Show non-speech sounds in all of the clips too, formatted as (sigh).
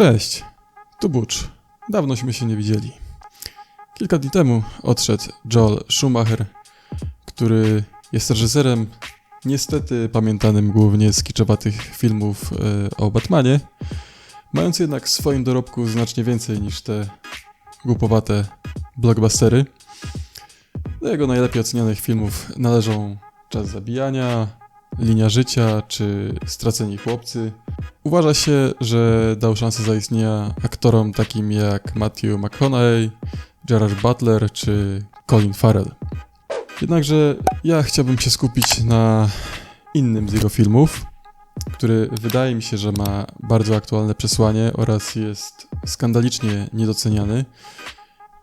Cześć, tu Butch. Dawnośmy się nie widzieli. Kilka dni temu odszedł Joel Schumacher, który jest reżyserem niestety pamiętanym głównie z kiczowatych filmów e, o Batmanie, mając jednak w swoim dorobku znacznie więcej niż te głupowate blockbustery. Do jego najlepiej ocenionych filmów należą Czas zabijania, Linia życia czy Straceni chłopcy. Uważa się, że dał szansę zaistnienia aktorom takim jak Matthew McConaughey, Gerard Butler czy Colin Farrell. Jednakże ja chciałbym się skupić na innym z jego filmów, który wydaje mi się, że ma bardzo aktualne przesłanie oraz jest skandalicznie niedoceniany.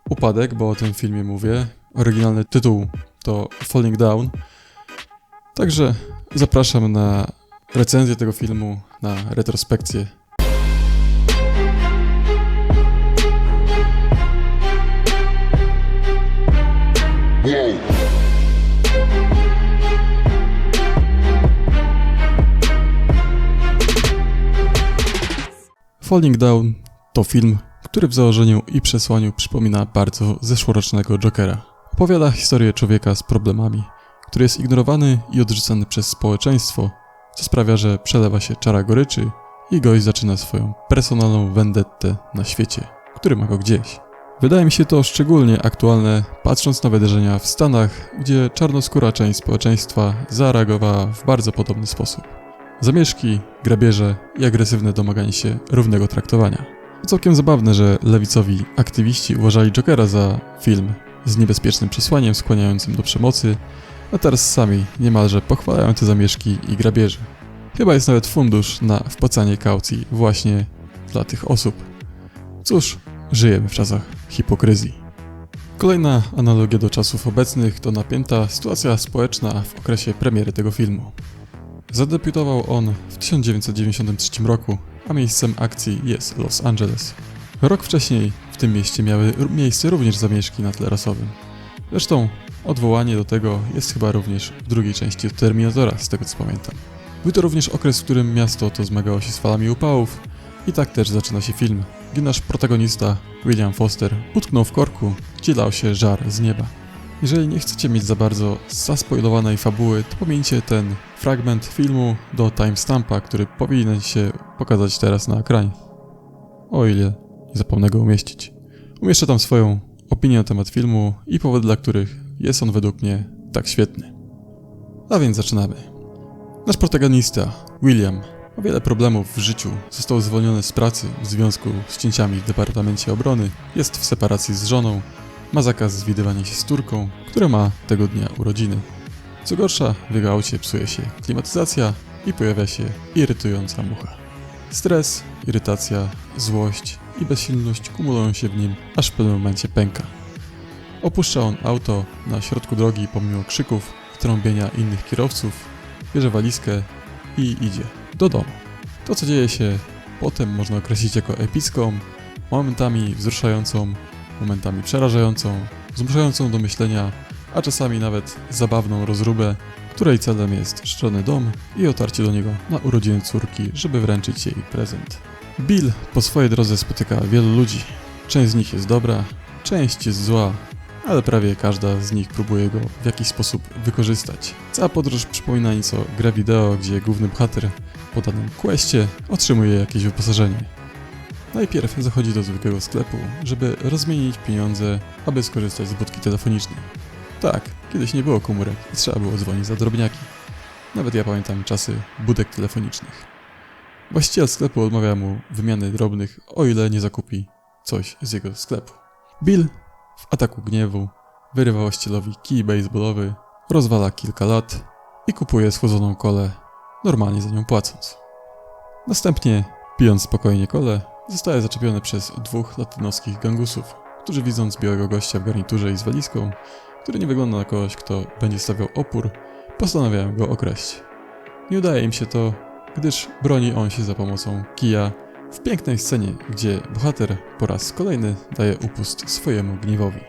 Upadek, bo o tym filmie mówię. Oryginalny tytuł to Falling Down. Także zapraszam na recenzję tego filmu, na retrospekcję. Falling Down to film, który w założeniu i przesłaniu przypomina bardzo zeszłorocznego Jokera. Opowiada historię człowieka z problemami, który jest ignorowany i odrzucany przez społeczeństwo, co sprawia, że przelewa się czara goryczy i gość zaczyna swoją personalną vendettę na świecie, który ma go gdzieś. Wydaje mi się to szczególnie aktualne, patrząc na wydarzenia w Stanach, gdzie czarnoskóra część społeczeństwa zareagowała w bardzo podobny sposób. Zamieszki, grabieże i agresywne domaganie się równego traktowania. To całkiem zabawne, że lewicowi aktywiści uważali Jokera za film z niebezpiecznym przesłaniem skłaniającym do przemocy, a teraz sami niemalże pochwalają te zamieszki i grabieże. Chyba jest nawet fundusz na wpłacanie kaucji właśnie dla tych osób. Cóż, żyjemy w czasach hipokryzji. Kolejna analogia do czasów obecnych to napięta sytuacja społeczna w okresie premiery tego filmu. Zadebiutował on w 1993 roku, a miejscem akcji jest Los Angeles. Rok wcześniej w tym mieście miały miejsce również zamieszki na tle rasowym. Zresztą odwołanie do tego jest chyba również w drugiej części Terminatora, z tego co pamiętam. Był to również okres, w którym miasto to zmagało się z falami upałów i tak też zaczyna się film, gdy nasz protagonista, William Foster, utknął w korku, gdzie lał się żar z nieba. Jeżeli nie chcecie mieć za bardzo zaspoilowanej fabuły, to pomieńcie ten fragment filmu do timestampa, który powinien się pokazać teraz na ekranie. O ile nie zapomnę go umieścić. Umieszczę tam swoją opinię na temat filmu i powody, dla których jest on według mnie tak świetny. A więc zaczynamy. Nasz protagonista, William, ma wiele problemów w życiu. Został zwolniony z pracy w związku z cięciami w Departamencie Obrony, jest w separacji z żoną, ma zakaz zwidywania się z Turką, która ma tego dnia urodziny. Co gorsza, w jego aucie psuje się klimatyzacja i pojawia się irytująca mucha. Stres, irytacja, złość i bezsilność kumulują się w nim, aż w pewnym momencie pęka. Opuszcza on auto na środku drogi pomimo krzyków, trąbienia innych kierowców, bierze walizkę i idzie do domu. To, co dzieje się potem, można określić jako epicką, momentami wzruszającą, momentami przerażającą, zmuszającą do myślenia, a czasami nawet zabawną rozróbę, której celem jest szczelny dom i otarcie do niego na urodziny córki, żeby wręczyć jej prezent. Bill po swojej drodze spotyka wielu ludzi. Część z nich jest dobra, część jest zła, ale prawie każda z nich próbuje go w jakiś sposób wykorzystać. Cała podróż przypomina nieco grę wideo, gdzie główny bohater po danym questie otrzymuje jakieś wyposażenie. Najpierw zachodzi do zwykłego sklepu, żeby rozmienić pieniądze, aby skorzystać z budki telefonicznej. Tak, kiedyś nie było komórek i trzeba było dzwonić za drobniaki. Nawet ja pamiętam czasy budek telefonicznych. Właściciel sklepu odmawia mu wymiany drobnych, o ile nie zakupi coś z jego sklepu. Bill w ataku gniewu wyrywa właścicielowi kij baseballowy, rozwala kilka lat i kupuje schłodzoną kolę, normalnie za nią płacąc. Następnie, pijąc spokojnie kolę, zostaje zaczepiony przez dwóch latynoskich gangusów, którzy widząc białego gościa w garniturze i z walizką, który nie wygląda na kogoś, kto będzie stawiał opór, postanawiają go okraść. Nie udaje im się to, gdyż broni on się za pomocą kija w pięknej scenie, gdzie bohater po raz kolejny daje upust swojemu gniewowi.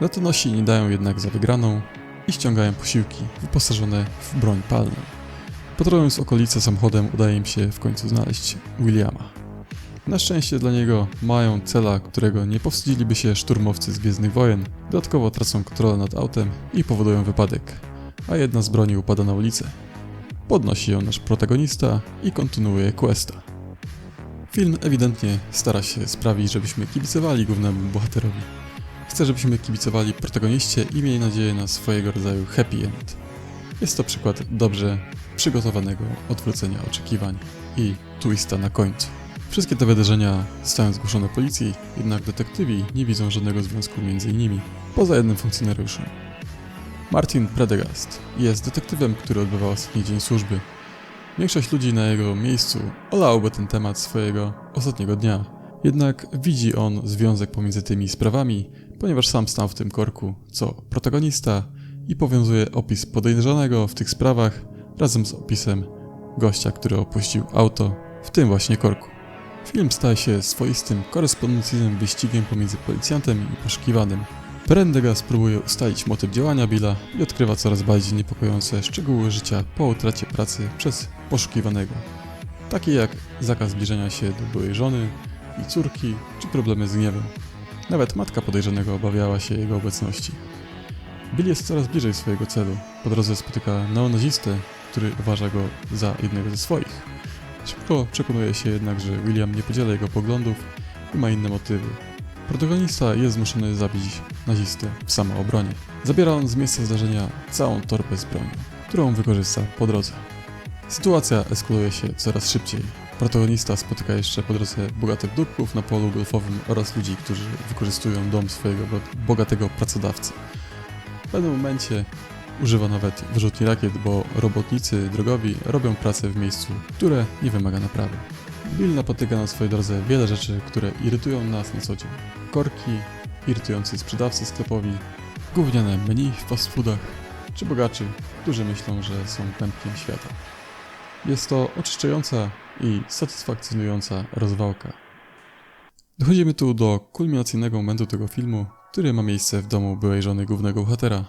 Latynosi nie dają jednak za wygraną i ściągają posiłki wyposażone w broń palną. Patrolując okolice samochodem udaje im się w końcu znaleźć Williama. Na szczęście dla niego mają cela, którego nie powstydziliby się szturmowcy z Gwiezdnych Wojen. Dodatkowo tracą kontrolę nad autem i powodują wypadek, a jedna z broni upada na ulicę. Podnosi ją nasz protagonista i kontynuuje questa. Film ewidentnie stara się sprawić, żebyśmy kibicowali głównemu bohaterowi. Chce, żebyśmy kibicowali protagoniście i mieli nadzieję na swojego rodzaju happy end. Jest to przykład dobrze przygotowanego odwrócenia oczekiwań i twista na końcu. Wszystkie te wydarzenia zostają zgłoszone policji, jednak detektywi nie widzą żadnego związku między nimi, poza jednym funkcjonariuszem. Martin Predegast jest detektywem, który odbywa ostatni dzień służby. Większość ludzi na jego miejscu olałoby ten temat swojego ostatniego dnia. Jednak widzi on związek pomiędzy tymi sprawami, ponieważ sam stał w tym korku, co protagonista i powiązuje opis podejrzanego w tych sprawach razem z opisem gościa, który opuścił auto w tym właśnie korku. Film staje się swoistym, korespondencyjnym wyścigiem pomiędzy policjantem i poszukiwanym. Prendergast próbuje ustalić motyw działania Billa i odkrywa coraz bardziej niepokojące szczegóły życia po utracie pracy przez poszukiwanego. Takie jak zakaz zbliżenia się do byłej żony i córki, czy problemy z gniewem. Nawet matka podejrzanego obawiała się jego obecności. Bill jest coraz bliżej swojego celu. Po drodze spotyka neonazistę, który uważa go za jednego ze swoich. Szybko przekonuje się jednak, że William nie podziela jego poglądów i ma inne motywy. Protagonista jest zmuszony zabić nazistę w samoobronie. Zabiera on z miejsca zdarzenia całą torbę z bronią, którą wykorzysta po drodze. Sytuacja eskaluje się coraz szybciej. Protagonista spotyka jeszcze po drodze bogatych dupków na polu golfowym oraz ludzi, którzy wykorzystują dom swojego bo- bogatego pracodawcy. W pewnym momencie używa nawet wyrzutni rakiet, bo robotnicy drogowi robią pracę w miejscu, które nie wymaga naprawy. Bill napotyka na swojej drodze wiele rzeczy, które irytują nas na co dzień. Korki, irytujący sprzedawcy sklepowi, gówniane menu w fast foodach, czy bogaczy, którzy myślą, że są pępkiem świata. Jest to oczyszczająca i satysfakcjonująca rozwałka. Dochodzimy tu do kulminacyjnego momentu tego filmu, który ma miejsce w domu byłej żony głównego bohatera.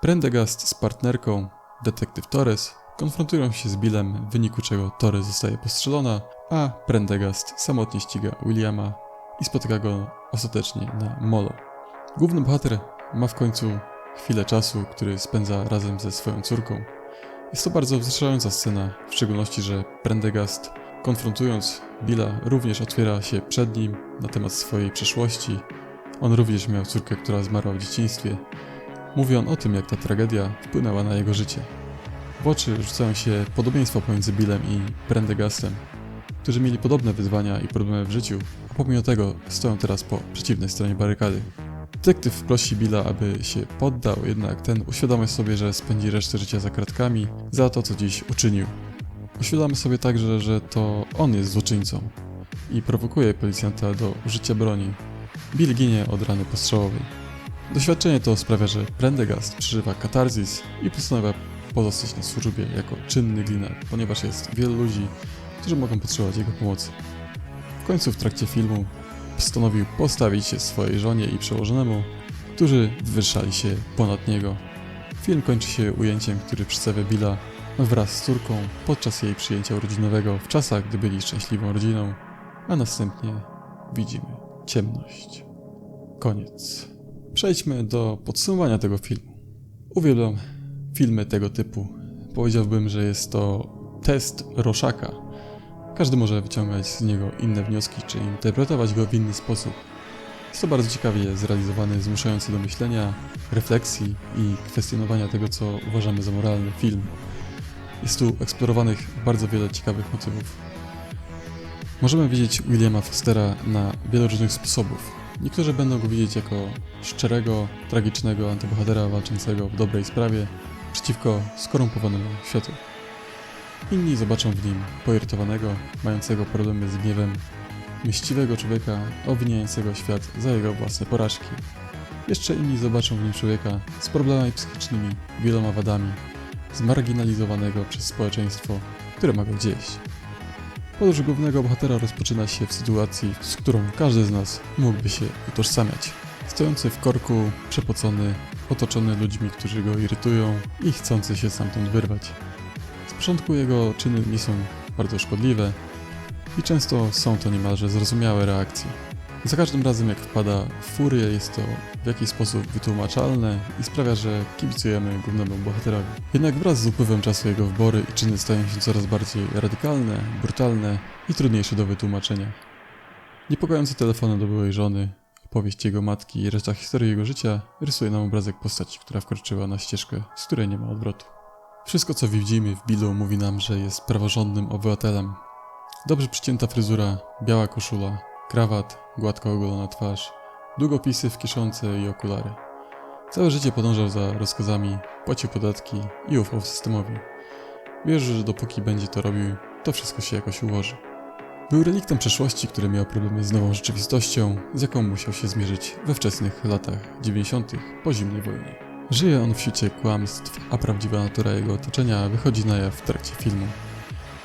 Prendegast z partnerką, detektyw Torres, konfrontują się z Billem, w wyniku czego Torres zostaje postrzelona, a Prendegast samotnie ściga Williama i spotyka go ostatecznie na molo. Główny bohater ma w końcu chwilę czasu, który spędza razem ze swoją córką. Jest to bardzo wzruszająca scena, w szczególności, że Prendegast konfrontując Billa również otwiera się przed nim na temat swojej przeszłości. On również miał córkę, która zmarła w dzieciństwie. Mówi on o tym, jak ta tragedia wpłynęła na jego życie. W oczy rzucają się podobieństwa pomiędzy Billem i Prendegastem, którzy mieli podobne wyzwania i problemy w życiu, a pomimo tego stoją teraz po przeciwnej stronie barykady. Detektyw prosi Billa, aby się poddał, jednak ten uświadamia sobie, że spędzi resztę życia za kratkami za to, co dziś uczynił. Uświadamy sobie także, że to on jest złoczyńcą i prowokuje policjanta do użycia broni. Bill ginie od rany postrzałowej. Doświadczenie to sprawia, że Prendergast przeżywa katarzis i postanawia pozostać na służbie jako czynny gliniarz, ponieważ jest wielu ludzi, którzy mogą potrzebować jego pomocy. W końcu w trakcie filmu postanowił postawić się swojej żonie i przełożonemu, którzy wywyższali się ponad niego. Film kończy się ujęciem, który przedstawia Billa wraz z córką podczas jej przyjęcia urodzinowego w czasach, gdy byli szczęśliwą rodziną, a następnie widzimy ciemność. Koniec. Przejdźmy do podsumowania tego filmu. Uwielbiam filmy tego typu. Powiedziałbym, że jest to test Roszaka. Każdy może wyciągać z niego inne wnioski, czy interpretować go w inny sposób. Jest to bardzo ciekawie zrealizowany, zmuszający do myślenia, refleksji i kwestionowania tego, co uważamy za moralny film. Jest tu eksplorowanych bardzo wiele ciekawych motywów. Możemy widzieć Williama Fostera na wiele różnych sposobów. Niektórzy będą go widzieć jako szczerego, tragicznego antybohatera walczącego w dobrej sprawie przeciwko skorumpowanemu światu. Inni zobaczą w nim poirytowanego, mającego problemy z gniewem, myśliwego człowieka obwiniającego świat za jego własne porażki. Jeszcze inni zobaczą w nim człowieka z problemami psychicznymi, wieloma wadami, zmarginalizowanego przez społeczeństwo, które ma go gdzieś. Podróż głównego bohatera rozpoczyna się w sytuacji, z którą każdy z nas mógłby się utożsamiać. Stojący w korku, przepocony, otoczony ludźmi, którzy go irytują i chcący się stamtąd wyrwać. Początku jego czyny nie są bardzo szkodliwe, i często są to niemalże zrozumiałe reakcje. Za każdym razem jak wpada w furię jest to w jakiś sposób wytłumaczalne i sprawia, że kibicujemy głównemu bohaterowi. Jednak wraz z upływem czasu jego wybory i czyny stają się coraz bardziej radykalne, brutalne i trudniejsze do wytłumaczenia. Niepokojące telefony do byłej żony, opowieść jego matki i reszta historii jego życia rysuje nam obrazek postaci, która wkroczyła na ścieżkę, z której nie ma odwrotu. Wszystko co widzimy w Billu mówi nam, że jest praworządnym obywatelem. Dobrze przycięta fryzura, biała koszula, krawat, gładko ogolona twarz, długopisy w kieszonce i okulary. Całe życie podążał za rozkazami, płacił podatki i ufał systemowi. Wierzy, że dopóki będzie to robił, to wszystko się jakoś ułoży. Był reliktem przeszłości, który miał problemy z nową rzeczywistością, z jaką musiał się zmierzyć we wczesnych latach 90. po zimnej wojnie. Żyje on w świecie kłamstw, a prawdziwa natura jego otoczenia wychodzi na jaw w trakcie filmu.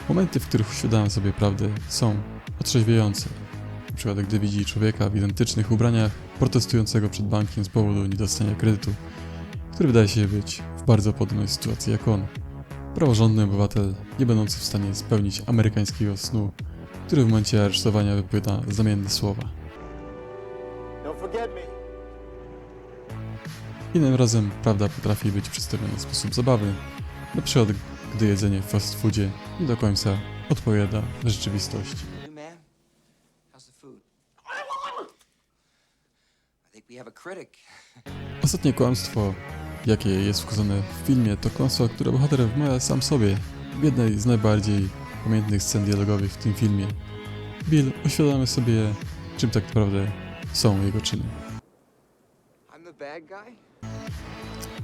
Momenty, w których uświadamia sobie prawdę, są otrzeźwiające. Na przykład, gdy widzi człowieka w identycznych ubraniach protestującego przed bankiem z powodu niedostania kredytu, który wydaje się być w bardzo podobnej sytuacji jak on. Praworządny obywatel, nie będący w stanie spełnić amerykańskiego snu, który w momencie aresztowania wypowiada zamienne słowa. Don't forget me. Innym razem prawda potrafi być przedstawiona w sposób zabawny, na przykład gdy jedzenie w fast foodzie nie do końca odpowiada rzeczywistości. (laughs) Ostatnie kłamstwo, jakie jest wskazane w filmie, to kłamstwo, które bohater wmawia sam sobie w jednej z najbardziej pamiętnych scen dialogowych w tym filmie. Bill uświadamia sobie, czym tak naprawdę są jego czyny. I'm the bad guy?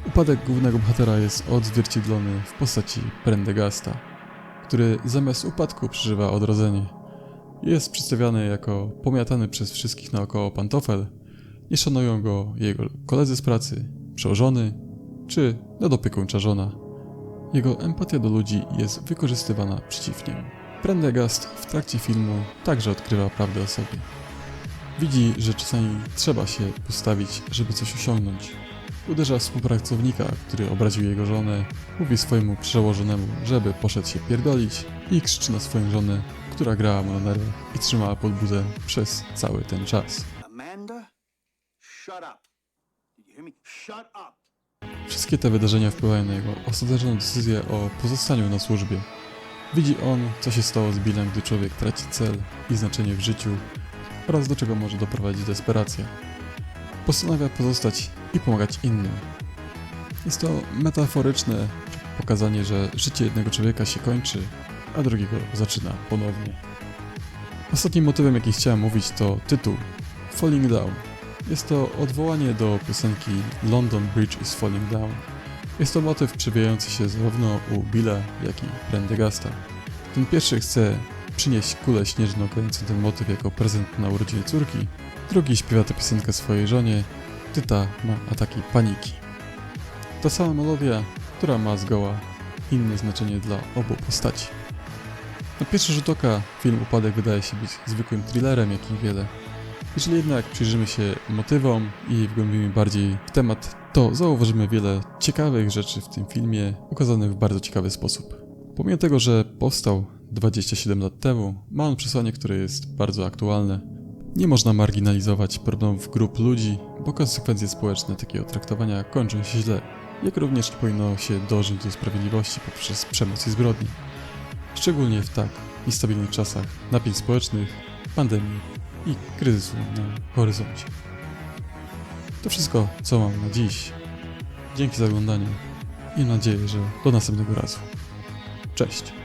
Upadek głównego bohatera jest odzwierciedlony w postaci Prendegasta, który zamiast upadku przeżywa odrodzenie. Jest przedstawiany jako pomiatany przez wszystkich naokoło pantofel, nie szanują go jego koledzy z pracy, przełożony czy nadopiekuńcza żona. Jego empatia do ludzi jest wykorzystywana przeciw niemu. Prendegast w trakcie filmu także odkrywa prawdę o sobie. Widzi, że czasami trzeba się postawić, żeby coś osiągnąć. Uderza współpracownika, który obraził jego żonę, mówi swojemu przełożonemu, żeby poszedł się pierdolić i krzyczy na swoją żonę, która grała mu na nerwach i trzymała pod buzem przez cały ten czas. Amanda, shut up. Did you hear me? Shut up. Wszystkie te wydarzenia wpływają na jego ostateczną decyzję o pozostaniu na służbie. Widzi on, co się stało z Billem, gdy człowiek traci cel i znaczenie w życiu oraz do czego może doprowadzić desperacja. Postanawia pozostać i pomagać innym. Jest to metaforyczne pokazanie, że życie jednego człowieka się kończy, a drugiego zaczyna ponownie. Ostatnim motywem, jaki chciałem mówić, to tytuł Falling Down. Jest to odwołanie do piosenki London Bridge is Falling Down. Jest to motyw przewijający się zarówno u Billa, jak i Prendegasta. Ten pierwszy chce przynieść kulę śnieżną grającą ten motyw jako prezent na urodziny córki, drugi śpiewa tę piosenkę swojej żonie, Tyta ma ataki paniki. Ta sama melodia, która ma zgoła inne znaczenie dla obu postaci. Na pierwszy rzut oka film Upadek wydaje się być zwykłym thrillerem, jak i wiele. Jeżeli jednak przyjrzymy się motywom i wgłębimy bardziej w temat, to zauważymy wiele ciekawych rzeczy w tym filmie, ukazanych w bardzo ciekawy sposób. Pomimo tego, że powstał 27 lat temu, ma on przesłanie, które jest bardzo aktualne. Nie można marginalizować problemów grup ludzi, bo konsekwencje społeczne takiego traktowania kończą się źle, jak również nie powinno się dążyć do sprawiedliwości poprzez przemoc i zbrodnie. Szczególnie w tak niestabilnych czasach napięć społecznych, pandemii i kryzysu na horyzoncie. To wszystko, co mam na dziś. Dzięki za oglądanie i mam nadzieję, że do następnego razu. Cześć!